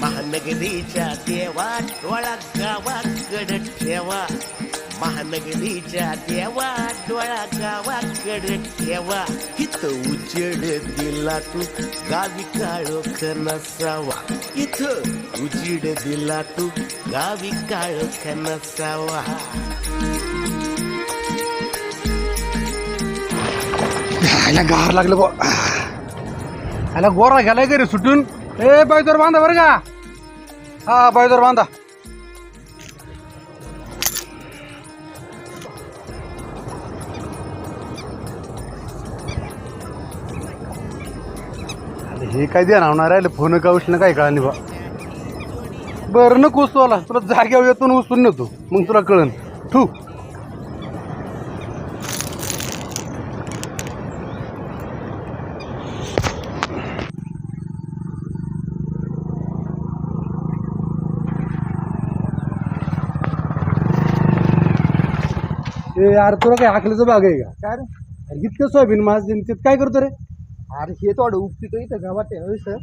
महानगरीच्या देवा डोळा गावाकड ठेवा. महानगरीच्या देवा डोळा गावाकड ठेवा. इथं उजेड दिला तू गावी काळोख नसावा. इथं उजेड दिला तू गावी काळोख नसावा. गार लागलं बा याला गोरा गेलाय घरी सुटून. ए बायदोर बांधा बरं का? हा बायदोर बांधा. हे काय देणार होणार आहे फोन का उचलं काय कळा बा. बरं नको उचतो आला. तुला जाग्यावर येतो उचलून नेतो. मग तुला कळन. ठू. ए यार तुला काय हाकल्याचं भाग आहे का? काय रे? इतकं सोयाबीन माझ त्यात काय करतो रे? अरे हे थोडं उपटितो इथं गावात आहे ना सर.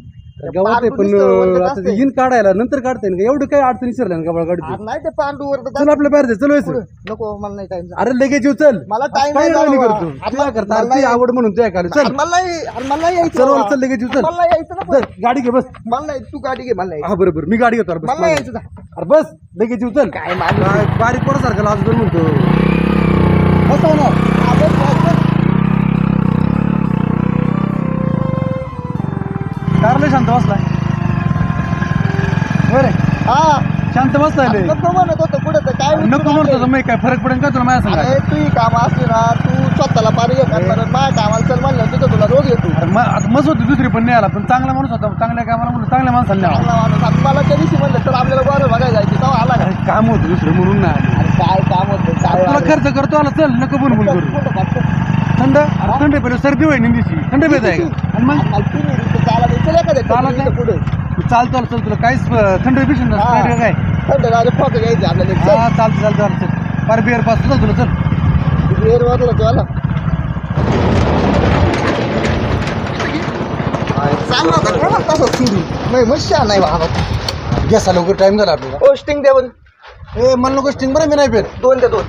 गावात आहे पण आता ते येईन काढायला नंतर काढता येईल का? एवढं काय अडचण विसरलं ना गबाळ काढतो अरे नाही ते पांडू वर चल आपल्या बाहेर चल व्हायचं नको मला नाही टाइम अरे लगेच येऊ चल. मला time काय नाही राहिली बाबा. करतो? तुला करता अरे आवड म्हणून तुझ्या खाली चल. मला नाही अरे मला नाही यायचं चल बाबा. लगेच येऊ चल. मला नाही यायचं ना चल गाडी घे बस. मला नाही तू गाडी घे मला नाही हा बरोबर. मी गाडी घेतो अरे बस मला नाही मागे. यायचं ना. अरे बस लगेच येऊ चल. काय माणूस काय बारीक पोरासारखं लाज कर म्हणतो? बस ना. शांत बसलाय. बरे हा. शांत बसलाय नको म्हणत होतं तर काय नको म्हणतो? मग काय फरक पडेल का तुला माझ्या अरे सांगा तू ही काम असली ना तू स्वतःला पाणी घेत नाही परत माझ्या कामाला चल म्हणलं तिथं तुला रोग येतो. अरे मग आता मस्त होती दुसरी पण नाही आला पण चांगला माणूस होता चांगल्या कामाला म्हणून चांगल्या माणसाला नाही आला. चांगला माणूस आता मला त्या दिवशी म्हणलं तर आपल्याला बरं बघायला जायचं. तेव्हा आला का? अरे काम होतं दुसरं म्हणून. अरे काय काम होतं? काय तुला खर्च करतो आला चल नको बोल बोल करू. कुठं? थंड? अरे थंड पहिले सर्दी होईल निंदीची थंड पेत आहे का? आणि मग? मला चालत. चल चालत तुला काहीच थंड पिशन. काय? थंड फोटो घ्यायचे आपल्याला. चल. हा चालतं चालतं चल. पार बिअर पास चल तुला चल. एअर वाजला तो आला. चांगला होता कोणा तसा सुरू. नाही मस्त नाही बाबा. घ्या लवकर टाइम झाला आपल्याला. ओ स्टिंग द्या बरं. ए मला नको स्टिंग बरं मी नाही पेत. दोन द्या दोन.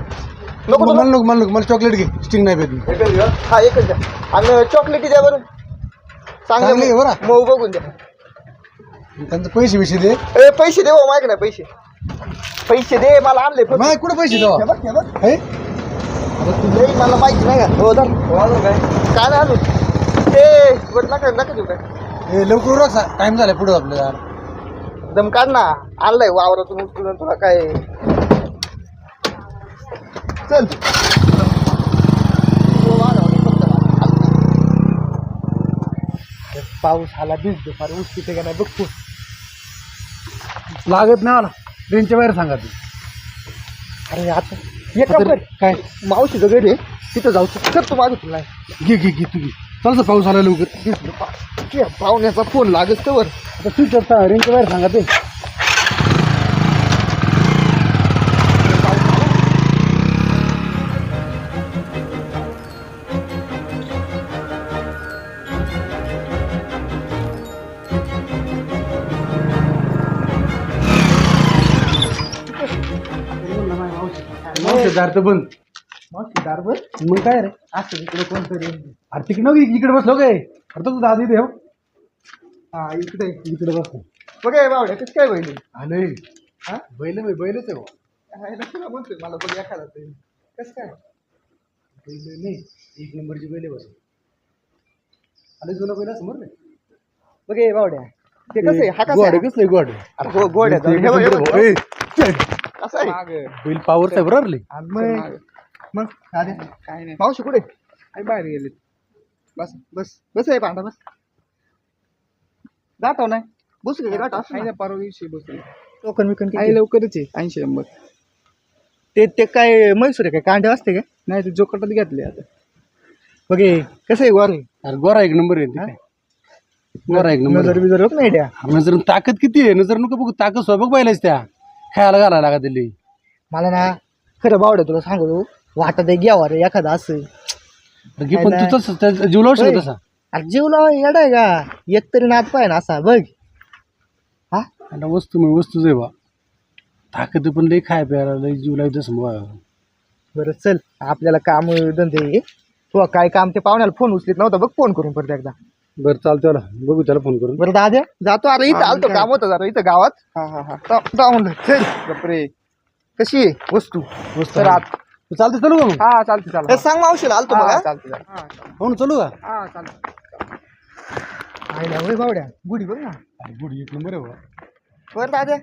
नको मला नको मला नको मला चॉकलेट घे. स्टिंग नाही मी. द्या हा एकच द्या. आणि चॉकलेटी द्या बरं. चांगली आहे चांगले बरं. मऊ बघून द्या. त्यांचे पैसे बिशे दे. ए पैसे दे हो माहिती नाही पैसे. पैसे दे मला आणले फक्त. माय कुठे पैसे हे? देवा बघ हे बघ. हे? लई मला माहिती नाही का? हो धर. काय? काय नाही आणू ते बरं नका नका देऊ काय. ए लवकर उरक टाइम झालाय पुढे आपल्याला दम काढ ना. आणलाय वावरातून उचलून तुला काय? चल. पाऊस आला बीज दुपार ऊस तिथे नाही बघतो. लागत नाही मला ट्रेनच्या बाहेर सांगा तू अरे आता ये काम कर. काय? मावशीचं घरी आहे. तिथं जाऊ कर तू मागे तुला. घे घे घे तू घे चल पाऊस आला लवकर. पाहुण्याचा फोन लागत तर आता तू चढता रेंजच्या बाहेर सांगा ते. दार तर बंद. मावशी दारभर मग काय रे? असं इकडे कोणतरी अरे तिकडे नको इकडे बसलो काय? अरे तो दादी देव हा इकडे इकडे बस बघ हे बावड्या कसं काय बहिणी आले हा? बैल मी बैलच आहे बुवा. हाय ना तुला म्हणतोय मला बघ एखादा तरी कसं काय? बैल नाही एक नंबरची बैल बस आले जुना बैल समोर रे बघ हे बावड्या ते कसं आहे? हा कसं गोड आहे? गोड? गो- गोड आहे. हे बघ, हे बघ. कसं आहे बैल पावर आणि मग. मग काय नाही. मावशी कुठे? बाहेर गेले बस बस बस आहे पांढरा बस. गाठव नाही बस घे ना. परवा दिवशी बसलो टोकन विकन आहे लवकरच आहे ऐंशी नंबर. ते ते काय म्हैसूर आहे काय कांडे असते काय नाही ते जोकटात घेतले आता. बघे कसं आहे गोरे? अरे गोरा एक नंबर आहे ते काय? गोरा एक नंबर नजर बिजर होत नाही त्या. नजर ताकद किती आहे? नजर नको बघू ताकद स्वयंपाक पाहिलाच त्या. खायला घालायला लागत दिली मला ना खरं बावडं तुला सांगतो वाटत आहे घ्यावा रे एखादा असं. की पण तू तसं जीव लावू शकतो तसा? अरे जीव लावा येडा आहे का? एक तरी नाद पाय ना असा बघ. हा? आता वस्तू म्हणजे वस्तूच आहे बा. ताकद पण लई खाय प्यायला लई जीव लावतो तसं बा. बरं चल. आपल्याला काम धंदे तू काय काम ते पाहुण्याला फोन उचलीत नव्हता बघ फोन करून परत एकदा. बरं चालतं त्याला बघू त्याला फोन करून. बरं दाद्या जातो. अरे इथं आलतो काम होतं जरा इथं गावात. हा हा हा. म्हणलं. चल. बापरे. कशी आहे? वस्तू. वस्तू तर आत. तू चालतं चालू का मग हा चालते चालते सांग मावशीला आलतो बघा. चालते हो. ना चालू का हा चालते आईला बावड्या. गुढी बघ ना. अरे गुड एक नंबर आहे. बरं दाद्या.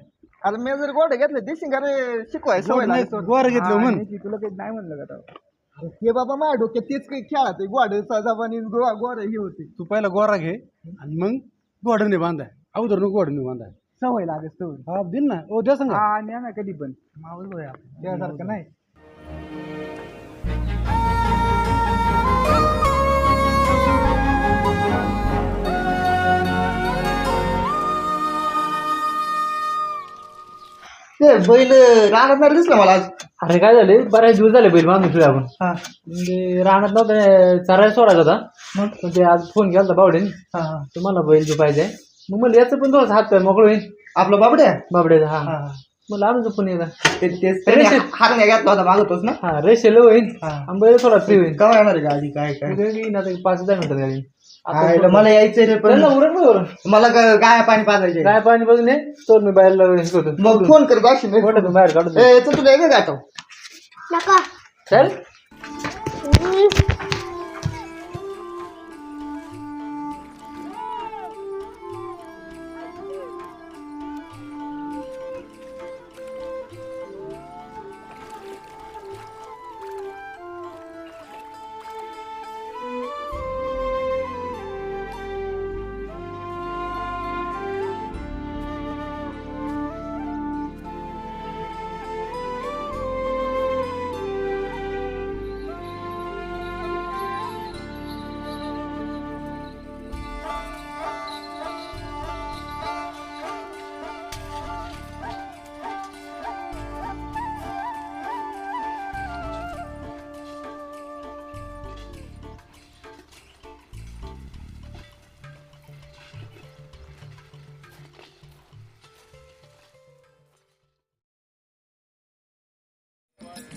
अरे मी जर गोडे घेतले दिसिंग अरे शिकवाय सवय गोड नाही, लागली. गोड घेतलं हा, म्हण. नाही, तुला काही नाही म्हणलं का तेव्हा? हे बाबा माझ्या डोक्यात तेच काही खेळात गोड सजावानी गोड हे होते. तू पहिला गोरा घे आणि मग गोडने बांधाय. अगोदर नको गोडने बांधाय. सवय लागेल सवय. हा दिन ना. ओ द्या सांगा. हा न्या ना कधी पण. मावळ होय आपण. त्यासारखं नाही. ते बैल नाही दिसलं मला आज. अरे काय झाले? बऱ्याच दिवस झाले बैल बांधून ठेवले आपण. हा. म्हणजे रानात नव्हतं चरायला सोडायचा होता. मग? ते आज फोन केला बावडेन हा हा. तुम्हाला बैल जो पाहिजे. मग मला याचं पण थोडंसं हात पाय मोकळ होईल. आपलं बाबड्या? बाबड्याचा हा. हा मला आणून फोन येतात ते तेच रेषेत. घेतला होता मागतोच ना? हा रेशेल होईल. हा. आणि बैल थोडा फ्री होईल. केव्हा येणार आहे गाडी? काय काय? आता एक पाच दहा मिनिटात गाडी मला यायचंय रे पण. मला ग- गाया पाणी पाजायचे काय पाणी बघून ये तर मी बाहेर हे करतो. मग फोन कर जाशील रे. मोठं बाहेर काढतो ए चल तुला एक चल.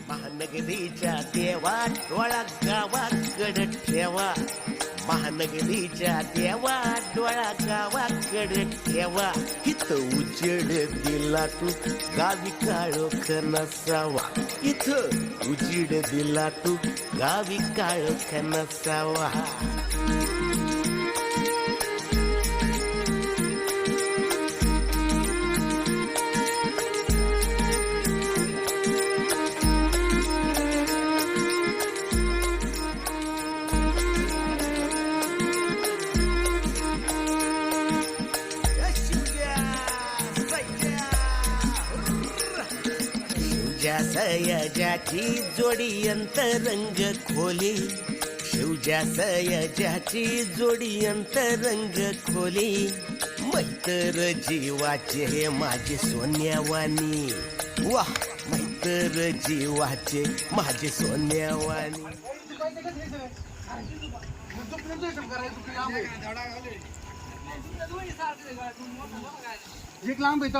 महानगरीच्या देवा डोळा गावाकड ठेवा. महानगरीच्या देवा डोळा गावाकड ठेवा. इथं उजेड दिला तू गावी काळोख नसावा. इथं उजेड दिला तू गावी काळोख नसावा. सयजाची जोडी अंतरंग खोली. शिवजा सयजाची जोडी अंतरंग खोली. मैतर जीवाचे हे माझे सोन्यावानी वा मैतर जीवाचे माझे सोन्यावानी एक लांब आहे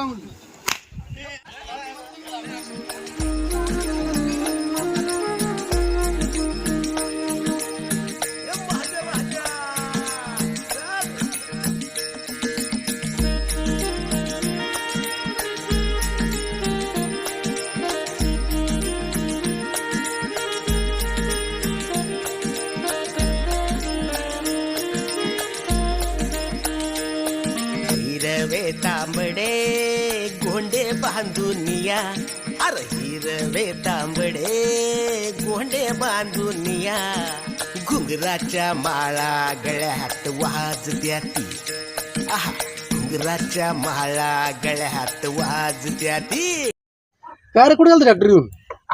गोंडे बांधून या अरे हिरवे तांबडे गोंडे बांधून या घुंगराच्या माळा गळ्यात वाज ती. आहा घुंगराच्या माळा गळ्यात वाज ती. काय रे कुठे गेलं ट्रॅक्टर घेऊन?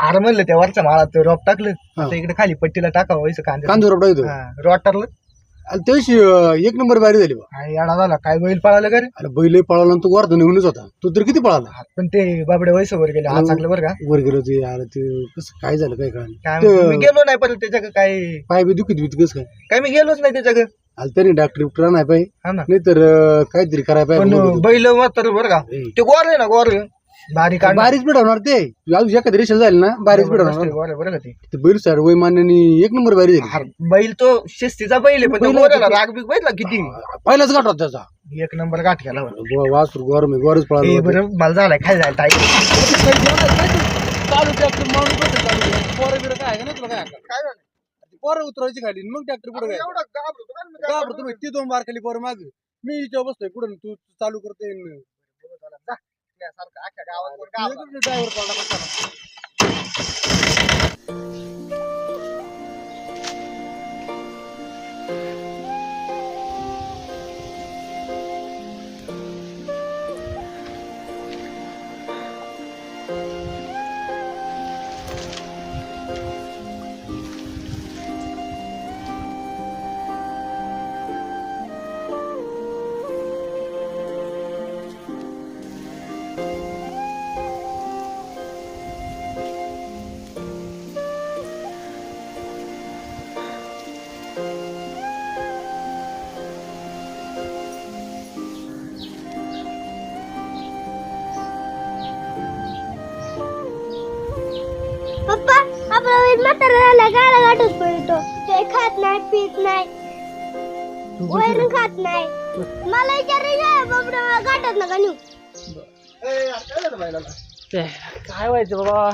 अरे म्हणलं त्या वरच्या माळात ते रोप टाकलं. आता इकडे खाली पट्टीला टाकावं व्हायचं कांदे. कांदूर येतो रोटारलं आणि त्याशी एक नंबर बारी झाली बा. काय येडा झाला. काय बैल पळालं का रे? अरे बैल पळाला आणि तो वर निघूनच होता. तो तर किती पळाला? पण ते बाबडे वयसवर गेले. हा चांगलं बरं का? वर गेलो ते अरे ते कसं काय झालं काय कळलं मी गेलो नाही परत त्याच्या काय पाय बी दुखीत बीत कसं काय? काय मी गेलोच नाही त्याच्या आलं तरी डॉक्टर बिक्टर नाही पाहिजे हा ना. नाही तर काहीतरी करायला पण पाहिजे बैल मात्र बरं का. ते गोर आहे ना गोर बारीक आणि- बारीच पिढवणार ते. अजून एखादी रेषा झाली ना बारीच पिढवणार गोर आहे बरं का ते? ते बैल साड वैमान्याने एक नंबर बारी झाली बैल तो शिस्तीचा बैल आहे पण तो बैल गोऱ्याला राग बिग बैठला किती? पहिलाच गाठ होता त्याचा. एक नंबर गाठ केला बरं. गो- वासरू गोर मी गोरच ए, पळाला बरं मला झालाय काय झालं टाईम चालू ट्रॅक्टर मारून बसलं चालू पोरं बिरं काय आहे का ना तुला काय? आहे का? काय झालं? पोरं उतरायची खाली मग ट्रॅक्टर पुढे एवढं घाबरतो मी ती दोन बार खाली पोरं माग. मी इथे बसतोय पुढे तू चालू करते जा. तुझ्यासारखं अख्ख्या गावात कोण घाबरत ड्रायव्हर गाला गाठच पडतो ते खात नाही पित नाही. वैरण खात नाही. मला गाठत नका नेऊ. काय? ते काय व्हायचं बाबा?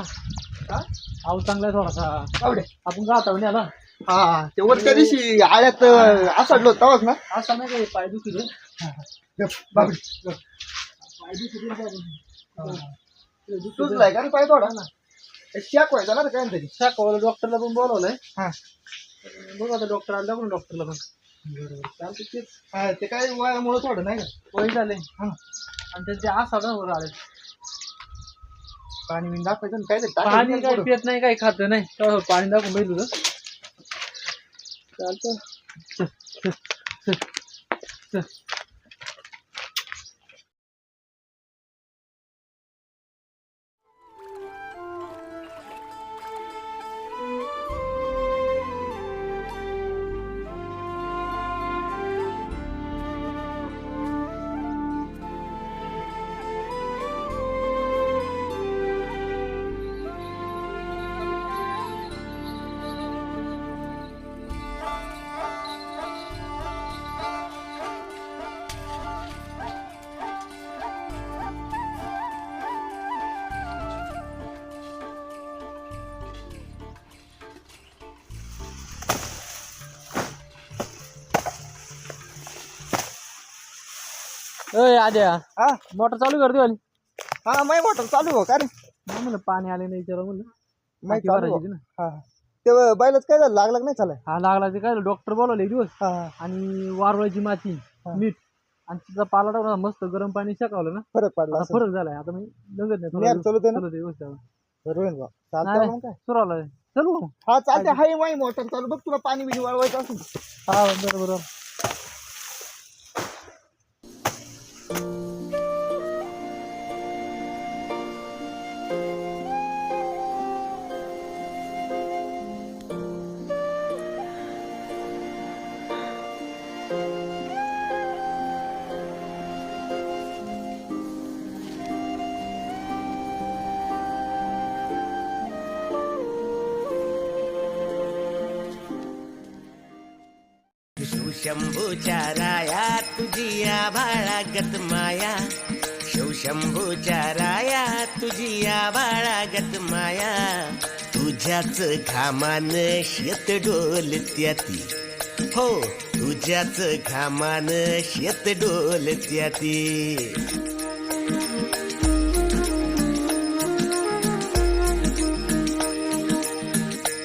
आऊ चांगला आहे थोडासा बावडे. आपण जाता म्हणे आता हा ते वरच्या दिवशी आळ्यात आसडलो तवाच ना? असा नाही काही पाय दुखी गप, बावडे. सुजलाय का रे पाय थोडा? ना शाक व्हायचा ना काय तरी शाखावाला डॉक्टरला पण बोलवलंय. हा. बघ आता डॉक्टर आला पण. डॉक्टरला पण चालतं तेच. हा, ते काय वयामुळे थोडं नाही का? वय झाले हा. आणि त्यांचे आसा वर आले पाणी बिन दाखवायचं ना काय ते पाणी काय पित नाही काही खात नाही. तेव्हा पाणी दाखवून बैल तुझं चालतं अय आद्या. हा? मोटर चालू कर वाली हा मै मोटर चालू हो का रे नाही म्हणलं पाणी आले नाही विचारा म्हणलं. टाकी चालू हो. भरायची ना. हा हा. ते बैलच काय झालं? लागलं का नाही चालाय हा लागला ते काय डॉक्टर बोलवले एक दिवस. हा हा. आणि वारवायची माती हा. मीठ आणि तिचा पाला टाकून मस्त गरम पाणी शेकावलं ना. फरक पडला आता असेल. फरक झालाय. आता मी लगत नाही नेर चालवतोय ना? चलत आहे व्यवस्थित. बरोबर आहे बा. नाही, चालतंय मग काय? सुरू आलाय चलू हा. चालते हाय माई मोटर चालू. बघ तुला पाणी बिणी वळवायचं असेल. हा बरं. बरं शिवशंभूच्या राया तुझी आभाळागत माया. शिवशंभूच्या राया तुझी आभाळागत माया. तुझ्याच घामान शेत डोलत्याती हो तुझ्याच घामान शेत डोलत्याती